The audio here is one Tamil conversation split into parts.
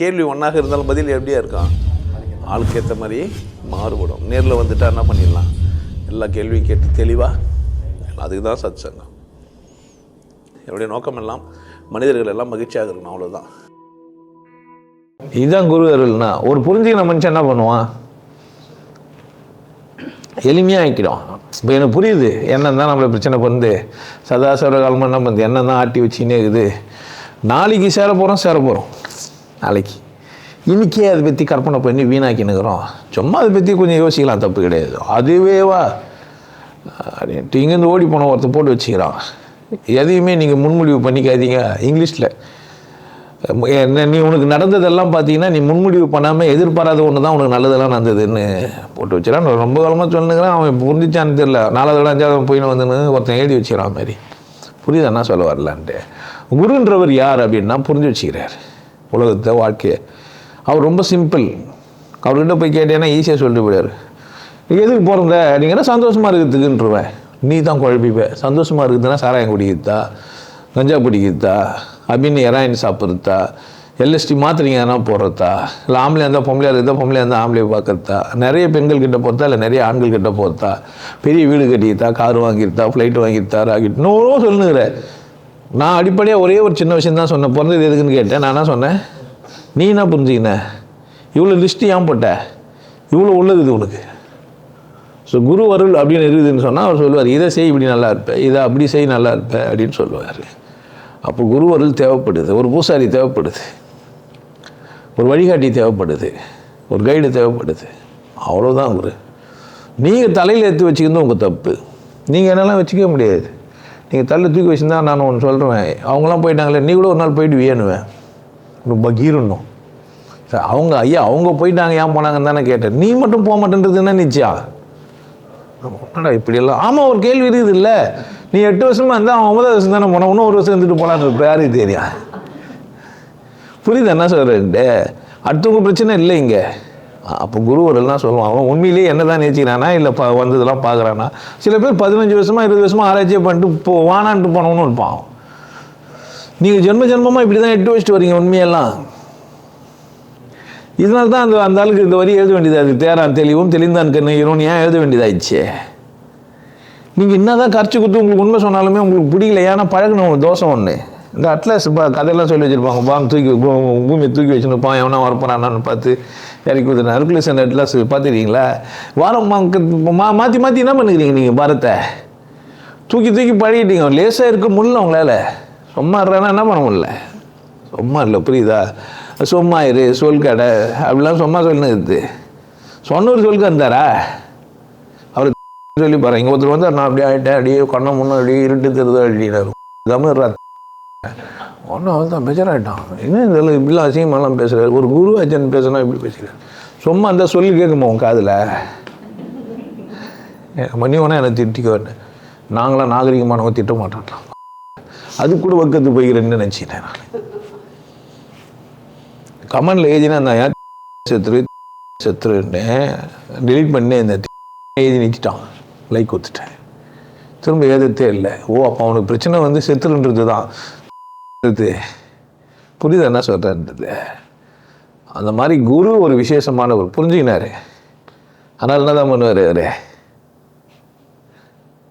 கேள்வி ஒன்றாக இருந்தாலும் பதில் எப்படியா இருக்கான் ஆளுக்கு ஏற்ற மாதிரி மாறுபடும். நேரில் வந்துட்டா என்ன பண்ணிடலாம்? எல்லா கேள்வியும் கேட்டு தெளிவாக அதுக்கு தான் சத் சங்கம் என்னுடைய நோக்கம் எல்லாம் மனிதர்கள் எல்லாம் மகிழ்ச்சியாக இருக்கணும் அவ்வளோதான் இதுதான் குரு அருள்னா ஒரு புரிஞ்சுக்கிற மனுஷன் என்ன பண்ணுவான்? எளிமையாக ஆக்கிடும் இப்போ எனக்கு புரியுது என்ன தான் நம்மளை பிரச்சனை பண்ணுது சதா காலமாக என்ன பண்ணுது என்ன தான் ஆட்டி வச்சுன்னே இருக்குது. நாளைக்கு சேர போகிறோம் சேர போகிறோம் நாளைக்கு. இன்னைக்கே அதை பற்றி கற்பனை பண்ணி வீணாக்கினுக்கிறோம். சும்மா அதை பற்றி கொஞ்சம் யோசிக்கலாம் தப்பு கிடையாது. அதுவேவா அப்படின்ட்டு இங்கேருந்து ஓடி போன ஒருத்தர் போட்டு வச்சுக்கிறான். எதையுமே நீங்கள் முன்முடிவு பண்ணிக்காதீங்க இங்கிலீஷில். என்ன நீ உனக்கு நடந்ததெல்லாம் பார்த்தீங்கன்னா நீ முன்முடிவு பண்ணாமல் எதிர்பாராத ஒன்று தான் உனக்கு நல்லதெல்லாம் நடந்ததுன்னு போட்டு வச்சுறான் ரொம்ப காலமாக சொன்னுங்கிறான் அவன் புரிஞ்சிச்சான்னு தெரில நாலாவது அஞ்சாவது போயின்னு வந்துன்னு ஒருத்தன் எழுதி வச்சுக்கிறான் மாதிரி. புரியுது? என்ன சொல்ல வரலான்ட்டு. குருன்றவர் யார் அப்படின்னா புரிஞ்சு வச்சுக்கிறார். உலகத்தை வாழ்க்கையை. அவர் ரொம்ப சிம்பிள் அவர்கிட்ட போய் கேட்டேன்னா ஈஸியாக சொல்லிட்டு போயிடாரு எதுக்கு போகிறத நீங்கள் என்ன சந்தோஷமாக இருக்கிறதுக்குன்றவன் நீ தான் குழப்பிப்ப. சந்தோஷமாக இருக்குதுன்னா சாராயம் குடிக்கிறதா? கஞ்சா பிடிக்கிறதா அபின் எராயின் சாப்பிட்றதா? எல்எஸ்டி மாத்திரைங்க எதனா போடுறதா? இல்லை ஆம்பளையாக இருந்தால் பொம்பளையாக இருந்தால் பொம்பளையாக இருந்தால் ஆம்பளையை பார்க்கறதா நிறைய பெண்கள் கிட்ட போகிறதா இல்லை நிறைய ஆண்கள் கிட்ட போகிறதா பெரிய வீடு கட்டிக்கிறதா? கார் வாங்கியிருந்தா ஃப்ளைட் வாங்கியிருந்தா ராக்கெட்? இன்னொரு சொல்லுங்கிற நான் அடிப்படையாக ஒரே ஒரு சின்ன விஷயம் தான் சொன்னேன். பிறந்தது எதுக்குன்னு கேட்டேன். நான் என்ன சொன்னேன்? நீ என்ன புரிஞ்சுக்கின? இவ்வளோ லிஸ்ட்டு ஏன் போட்ட? இவ்வளோ உள்ளது இது உனக்கு. ஸோ குரு அருள் அப்படின்னு இருக்குதுன்னு சொன்னால் அவர் சொல்லுவார் இதை செய் இப்படி நல்லா இருப்பேன் இதை அப்படி செய் நல்லா இருப்பேன் அப்படின்னு சொல்லுவார். அப்போ குரு அருள் தேவைப்படுது. ஒரு பூசாரி தேவைப்படுது. ஒரு வழிகாட்டி தேவைப்படுது. ஒரு கைடு தேவைப்படுது. அவ்வளோதான் குரு. நீங்கள் தலையில் எடுத்து வச்சுக்கிறது உங்கள் தப்பு. நீங்கள் என்னெல்லாம் வச்சுக்க முடியாது. நீங்கள் தள்ளி தூக்கி வச்சுருந்தா நான் ஒன்று சொல்கிறேன் அவங்களாம் போயிட்டாங்களே நீ கூட ஒரு நாள் போயிட்டு வேணுவேன் ரொம்ப கீரணும் சார் அவங்க ஐயா அவங்க போயிட்டாங்க ஏன் போனாங்கன்னு தானே கேட்டேன். நீ மட்டும் போக மாட்டேன்றது என்ன நிச்சயா? என்னடா இப்படியெல்லாம்? ஆமாம் ஒரு கேள்வி இருக்குது இல்லை. நீ எட்டு வருஷமாக இருந்தால் அவன் ஒன்பதாவது வருஷம் தானே போன இன்னும் ஒரு வருஷம் இருந்துட்டு போலான்னு இருப்ப தெரியா? புரியுது என்ன சொல்கிறேன்ட்டு அடுத்தவங்க பிரச்சனை இல்லை இங்கே. அப்போ குருவரெல்லாம் சொல்லுவான் அவன் உண்மையிலேயே என்ன தான் நேசிக்கிறானா இல்லை ப வந்ததெல்லாம் பார்க்குறானா சில பேர் பதினஞ்சு வருஷமாக இருபது வருஷமாக ஆராய்ச்சியை பண்ணிட்டு போ வானான்ட்டு போனவனும் இருப்பான். நீங்கள் ஜென்ம ஜென்மமாக இப்படி தான் எட்டு வச்சுட்டு வரீங்க உண்மையெல்லாம். இதனால தான் அந்த அந்த ஆளுக்கு இந்த வரி எழுத வேண்டியதாக இருக்குது தேரான் தெளிவும் தெளிந்தான் கண்ணு இவன் ஏன் எழுத வேண்டியதாயிடுச்சு? நீங்கள் என்ன தான் கரைச்சி கொடுத்து உங்களுக்கு உண்மை சொன்னாலுமே உங்களுக்கு பிடிக்கல ஏன்னா பழகணும் தோஷம் தோசை ஒன்று இந்த அட்லஸ் பா கதையெல்லாம் சொல்லி வச்சுருப்பாங்க. பாங்க தூக்கி பூ- பூமியை தூக்கி வச்சுருப்பான் எவனா வரப்போறான்னு பார்த்து இறக்கி கொடுத்துருந்தேன் அர்குலேஸ் அந்த அட்லஸ் பார்த்துருக்கீங்களா? வாரம் மா மாற்றி மாற்றி என்ன பண்ணுறீங்க நீங்கள் பாரத்தை? தூக்கி தூக்கி பழகிட்டீங்க. லேசாக இருக்க முடியல உங்களால். சும்மா இருறானா என்ன பண்ண முடியல? சும்மா இல்லை புரியுதா? சும்மா இரு சொல் கடை. அப்படிலாம் சும்மா சொல்லுது சொன்னூர் சொல்லுக்கு வந்தாரா? அவர் சொல்லி பாரு. இங்கே ஒருத்தர் வந்து நான் அப்படியே ஆகிட்டேன் அப்படியே கண்ணை முன்னாடி இருட்டு தெரியுது அப்படின்னாரு தமிழ் ஒன்றும் அவள் தான் பெஜராயிட்டான் என்ன இதில் இப்படிலாம் அசிங்கமாலாம் பேசுகிறார் ஒரு குரு அஜன் பேசுனா இப்படி பேசுகிறார் சும்மா அந்த சொல்லி கேட்குமா உன் காதில்? மணி ஒன்றா என்னை திட்டிக்குவேன் நாங்களாம் நாகரிகமானவங்க திட்ட மாட்டோம் அது கூட வக்கத்து போய்கிறேன்னு நினச்சிட்டேன் நான். கமெண்டில் எழுதினா அந்த ஏன் செத்துரு செத்துருன்னு delete பண்ணி இந்த எழுதி நிறுத்திட்டான். லைக் கொடுத்துட்டேன். திரும்ப எழுதத்தே இல்லை. ஓ அப்போ அவனுக்கு பிரச்சனை வந்து செத்துருன்றது தான். இது புரியுது என்ன சொல்கிறேன்றது அந்த மாதிரி குரு ஒரு விசேஷமானவர் புரிஞ்சுக்கினாரு. அதனால் என்ன தான் பண்ணுவார் அவர்?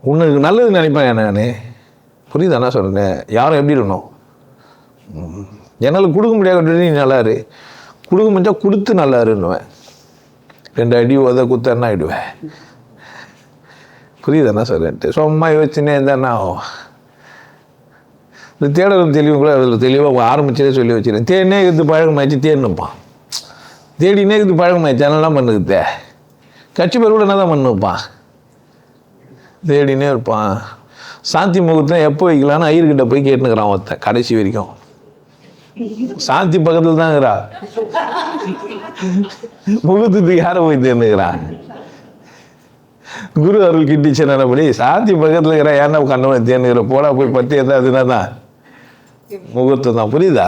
உனக்கு நல்லது நினைப்பேன் நான்? புரியுது என்ன சொல்கிறேன் யாரும் எப்படி இருக்கணும்? என்னால் கொடுக்க முடியாது நீ நல்லாரு. கொடுக்க முடிஞ்சா கொடுத்து நல்லாருன்னுவேன். ரெண்டு அடி உத குத்தன்னா ஆயிடுவேன்? புரியுது என்ன சொல்கிறேன்ட்டு சும்மா யோசிச்சுன்னே இருந்தா ஆகும்? இந்த தேடலும் தெளிவும் கூட அதில் தெளிவாக ஆரம்பிச்சதே சொல்லி வச்சுருக்கேன் தேடினே இருக்குது பழக்கமாயிடுச்சு தேடினுப்பான் தேடினே இருக்குது பழக்கமாயிடுச்சு அதெல்லாம் பண்ணுக்குதே கட்சி பேர் கூட என்ன தான் பண்ணுப்பான் தேடினே இருப்பான் சாந்தி முகூர்த்தம் எப்போ வைக்கலான்னு ஐயர்கிட்ட போய் கேட்டுனுக்கிறான் ஒருத்தன் கடைசி வரைக்கும். சாந்தி பக்கத்தில் தாங்கிறா இருக்கிறா. முகூர்த்தத்துக்கு யாரை போய் தேர்ந்துக்கிறான் குரு அருள் கிட்டிச்சு நினைப்படி சாந்தி பக்கத்தில் இருக்கிற ஏன்னா கண்ணவனை தேர்ந்துக்கிற போடா போய் பத்தி எதாதுன்னா தான் முகூர்த்தம் தான் புரியுதா?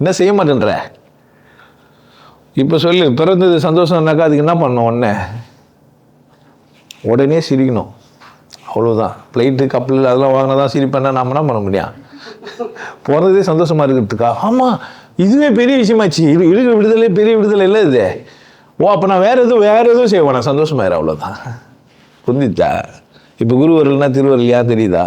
என்ன செய்ய மாட்டேன்ற? இப்போ சொல்லு பிறந்தது சந்தோஷம்னாக்கா அதுக்கு என்ன பண்ணணும் உடனே உடனே சிரிக்கணும். அவ்வளோதான் பிளைட்டு கப்பல் அதெல்லாம் வாங்கினா தான் சிரிப்பேன்னா நாம என்ன பண்ண முடியும்? பிறந்ததே சந்தோஷமாக இருக்கிறதுக்கா? ஆமாம் இதுவே பெரிய விஷயமாச்சு. இது இருக்கிற விடுதலை பெரிய விடுதலை இல்லை இது. ஓ அப்போ நான் வேறு எதுவும் வேறு எதுவும் செய்வேன் நான் சந்தோஷமாயிரு அவ்வளோதான் புரிஞ்சுச்சா? இப்போ குருவர்கள்னா திருவருள் ஏன் தெரியுதா?